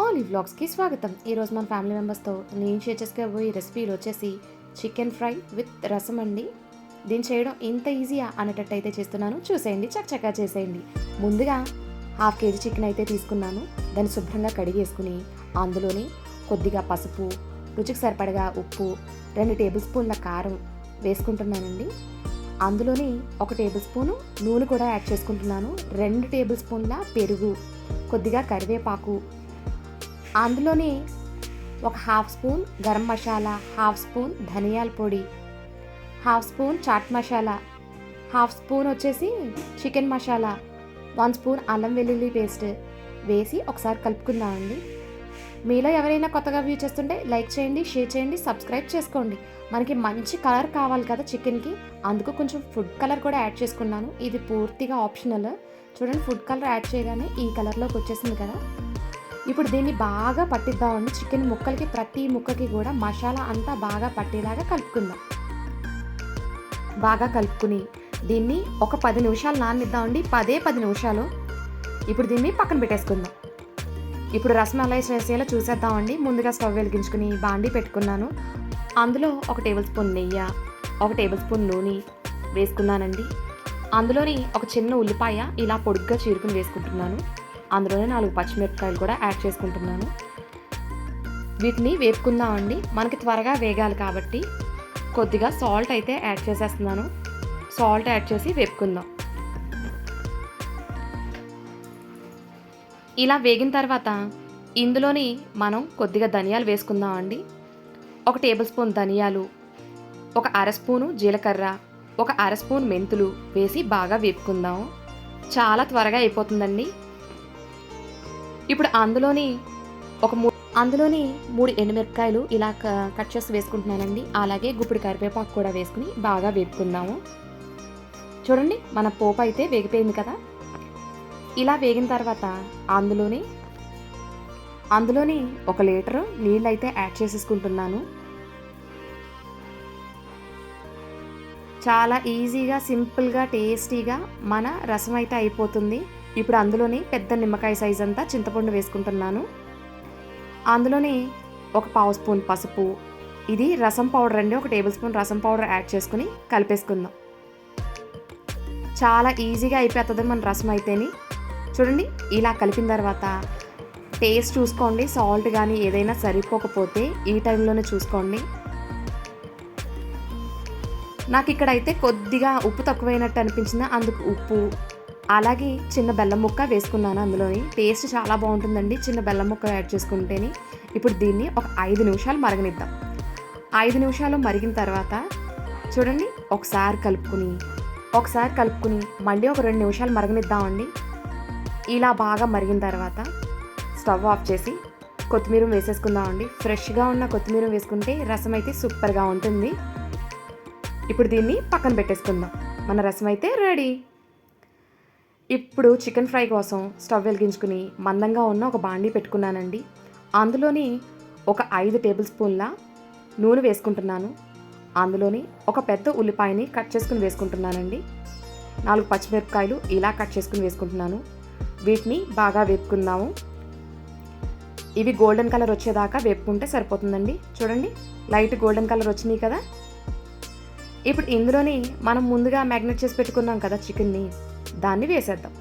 Olive బ్లాగ్స్కి వ్లాగ్స్కి స్వాగతం. ఈరోజు మన ఫ్యామిలీ మెంబర్స్తో నేను షేర్ చేసుకోబోయే రెసిపీలు వచ్చేసి చికెన్ ఫ్రై విత్ రసం అండి. దీన్ని చేయడం ఇంత ఈజీయా అనేటట్టు అయితే చేస్తున్నాను. చూసేయండి చక్కచక్కా చేసేయండి. ముందుగా హాఫ్ కేజీ చికెన్ అయితే తీసుకున్నాను. దాన్ని శుభ్రంగా కడిగేసుకుని అందులోని కొద్దిగా పసుపు రుచికి సరిపడగా ఉప్పు రెండు టేబుల్ స్పూన్ల కారం వేసుకుంటున్నానండి. అందులోని ఒక టేబుల్ స్పూను నూనె కూడా యాడ్ చేసుకుంటున్నాను. రెండు టేబుల్ స్పూన్ల పెరుగు కొద్దిగా కరివేపాకు అందులోని ఒక half spoon garam masala half spoon ధనియాల పొడి half spoon chaat masala half spoon వచ్చేసి చికెన్ మసాలా వన్ స్పూన్ అల్లం వెల్లుల్లి పేస్ట్ వేసి ఒకసారి కలుపుకుందామండి. మీలో ఎవరైనా కొత్తగా వ్యూ చేస్తుంటే లైక్ చేయండి షేర్ చేయండి సబ్స్క్రైబ్ చేసుకోండి. మనకి మంచి కలర్ కావాలి కదా చికెన్కి. అందుకు కొంచెం ఫుడ్ కలర్ కూడా యాడ్ చేసుకున్నాను. ఇది పూర్తిగా ఆప్షనల్. చూడండి ఫుడ్ కలర్ యాడ్ చేయగానే ఈ కలర్లోకి వచ్చేసింది కదా. ఇప్పుడు దీన్ని బాగా పట్టిద్దామండి చికెన్ ముక్కలకి ప్రతి ముక్కకి కూడా మసాలా అంతా బాగా పట్టేలాగా కలుపుకుందాం. బాగా కలుపుకుని దీన్ని ఒక పది నిమిషాలు నాననిద్దామండి. పదే పది నిమిషాలు ఇప్పుడు దీన్ని పక్కన పెట్టేసుకుందాం. ఇప్పుడు రసం ఎలా చేసేలా చూసేద్దామండి. ముందుగా స్టవ్ వెలిగించుకుని బాండి పెట్టుకున్నాను. అందులో ఒక టేబుల్ స్పూన్ నెయ్యి ఒక టేబుల్ స్పూన్ నూనె వేసుకున్నానండి. అందులోని ఒక చిన్న ఉల్లిపాయ ఇలా పొడుగ్గా చీరుకుని వేసుకుంటున్నాను. అందులోనే నాలుగు పచ్చిమిరపకాయలు కూడా యాడ్ చేసుకుంటున్నాను. వీటిని వేపుకుందామండి మనకి త్వరగా వేగాలి కాబట్టి కొద్దిగా సాల్ట్ అయితే యాడ్ చేసేస్తున్నాను. సాల్ట్ యాడ్ చేసి వేపుకుందాం. ఇలా వేగిన తర్వాత ఇందులోని మనం కొద్దిగా ధనియాలు వేసుకుందామండి ఒక టేబుల్ స్పూన్ ధనియాలు ఒక అర స్పూను జీలకర్ర ఒక అర స్పూన్ మెంతులు వేసి బాగా వేపుకుందాం. చాలా త్వరగా అయిపోతుందండి. ఇప్పుడు అందులోని ఒక మూ అందులోని మూడు ఎండుమిరపకాయలు ఇలా క- కట్ చేసి వేసుకుంటున్నానండి. అలాగే గుప్పిడి కరివేపాకు కూడా వేసుకుని బాగా వేపుకుందాము. చూడండి మన పోపు అయితే వేగిపోయింది కదా. ఇలా వేగిన తర్వాత అందులోని అందులోని ఒక లీటరు నీళ్ళు అయితే యాడ్ చేసేసుకుంటున్నాను. చాలా ఈజీగా సింపుల్గా టేస్టీగా మన రసం అయితే అయిపోతుంది. ఇప్పుడు అందులోని పెద్ద నిమ్మకాయ సైజ్ అంతా చింతపండు వేసుకుంటున్నాను. అందులోని ఒక పావు స్పూన్ పసుపు ఇది రసం పౌడర్ అండి ఒక టేబుల్ స్పూన్ రసం పౌడర్ యాడ్ చేసుకుని కలిపేసుకుందాం. చాలా ఈజీగా అయిపోతుంది మన రసం అయితేని. చూడండి ఇలా కలిపిన తర్వాత టేస్ట్ చూసుకోండి సాల్ట్ కానీ ఏదైనా సరిపోకపోతే ఈ టైంలోనే చూసుకోండి. నాకు ఇక్కడైతే కొద్దిగా ఉప్పు తక్కువైనట్టు అనిపించింది అందుకు ఉప్పు అలాగే చిన్న బెల్లం ముక్క వేసుకున్నాను అందులోని. టేస్ట్ చాలా బాగుంటుందండి చిన్న బెల్లం ముక్క యాడ్ చేసుకుంటేనే. ఇప్పుడు దీన్ని ఒక ఐదు నిమిషాలు మరగనిద్దాం. ఐదు నిమిషాలు మరిగిన తర్వాత చూడండి ఒకసారి కలుపుకుని ఒకసారి కలుపుకుని మళ్ళీ ఒక రెండు నిమిషాలు మరగనిద్దామండి. ఇలా బాగా మరిగిన తర్వాత స్టవ్ ఆఫ్ చేసి కొత్తిమీర వేసేసుకుందామండి. ఫ్రెష్గా ఉన్న కొత్తిమీర వేసుకుంటే రసం అయితే సూపర్గా ఉంటుంది. ఇప్పుడు దీన్ని పక్కన పెట్టేసుకుందాం. మన రసం అయితే రెడీ. ఇప్పుడు చికెన్ ఫ్రై కోసం స్టవ్ వెలిగించుకుని మందంగా ఉన్న ఒక బాండీ పెట్టుకున్నానండి. అందులోని ఒక ఐదు టేబుల్ స్పూన్ల నూనె వేసుకుంటున్నాను. అందులోని ఒక పెద్ద ఉల్లిపాయని కట్ చేసుకుని వేసుకుంటున్నానండి. నాలుగు పచ్చిమిరపకాయలు ఇలా కట్ చేసుకుని వేసుకుంటున్నాను. వీటిని బాగా వేపుకుందాము. ఇవి గోల్డెన్ కలర్ వచ్చేదాకా వేపుకుంటే సరిపోతుందండి. చూడండి లైట్ గోల్డెన్ కలర్ వచ్చినాయి కదా. ఇప్పుడు ఇందులోని మనం ముందుగా మ్యాగ్నెట్ చేసి పెట్టుకున్నాం కదా చికెన్ని. దాన్ని వేసేద్దాం.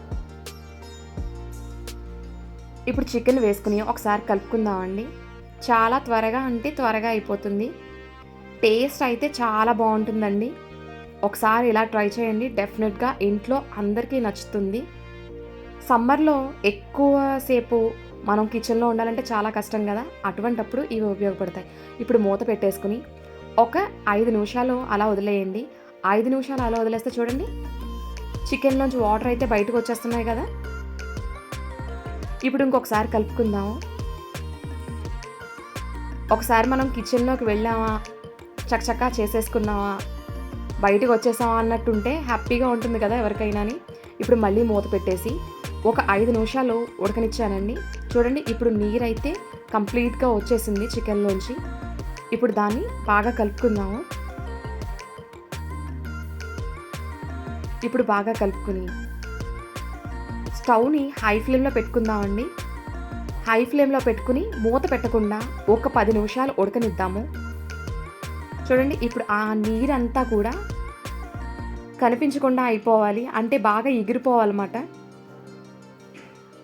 ఇప్పుడు చికెన్ వేసుకుని ఒకసారి కలుపుకుందామండి. చాలా త్వరగా అంటే త్వరగా అయిపోతుంది. టేస్ట్ అయితే చాలా బాగుంటుందండి. ఒకసారి ఇలా ట్రై చేయండి. డెఫినెట్గా ఇంట్లో అందరికీ నచ్చుతుంది. సమ్మర్లో ఎక్కువ సేపు మనం కిచెన్లో ఉండాలంటే చాలా కష్టం కదా. అటువంటప్పుడు ఇవి ఉపయోగపడతాయి. ఇప్పుడు మూత పెట్టేసుకుని ఒక ఐదు నిమిషాలు అలా వదిలేయండి. ఐదు నిమిషాలు అలా వదిలేస్తే చూడండి. చికెన్లోంచి వాటర్ అయితే బయటకు వచ్చేస్తున్నాయి కదా. ఇప్పుడు ఇంకొకసారి కలుపుకుందాము ఒకసారి మనం కిచెన్లోకి వెళ్ళామా చకచకా చేసేసుకున్నామా బయటకు వచ్చేసామా అన్నట్టుంటే హ్యాపీగా ఉంటుంది కదా ఎవరికైనాని. ఇప్పుడు మళ్ళీ మూత పెట్టేసి ఒక ఐదు నిమిషాలు ఉడకనిచ్చానండి. చూడండి ఇప్పుడు నీరైతే కంప్లీట్గా వచ్చేసింది చికెన్లోంచి ఇప్పుడు దాన్ని బాగా కలుపుకుందాము. ఇప్పుడు బాగా కలుపుకుని. స్టవ్ని హై ఫ్లేమ్లో పెట్టుకుందామండి. హై ఫ్లేమ్లో పెట్టుకుని మూత పెట్టకుండా ఒక పది నిమిషాలు ఉడకనిద్దాము. చూడండి ఇప్పుడు ఆ నీరంతా కూడా కనిపించకుండా అయిపోవాలి. అంటే బాగా ఎగిరిపోవాలన్నమాట.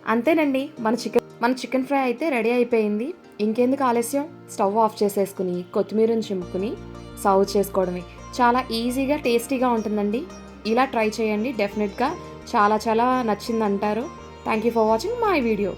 అంతేనండి మన చికెన్ మన చికెన్ ఫ్రై అయితే రెడీ అయిపోయింది. ఇంకెందుకు ఆలస్యం? స్టవ్ ఆఫ్ చేసేసుకుని కొత్తిమీరని చింపుకుని సర్వ్ చేసుకోవడమే. చాలా ఈజీగా టేస్టీగా ఉంటుందండి. ఇలా ట్రై చేయండి. డెఫినెట్గా చాలా చాలా నచ్చింది అంటారు thank you for watching my video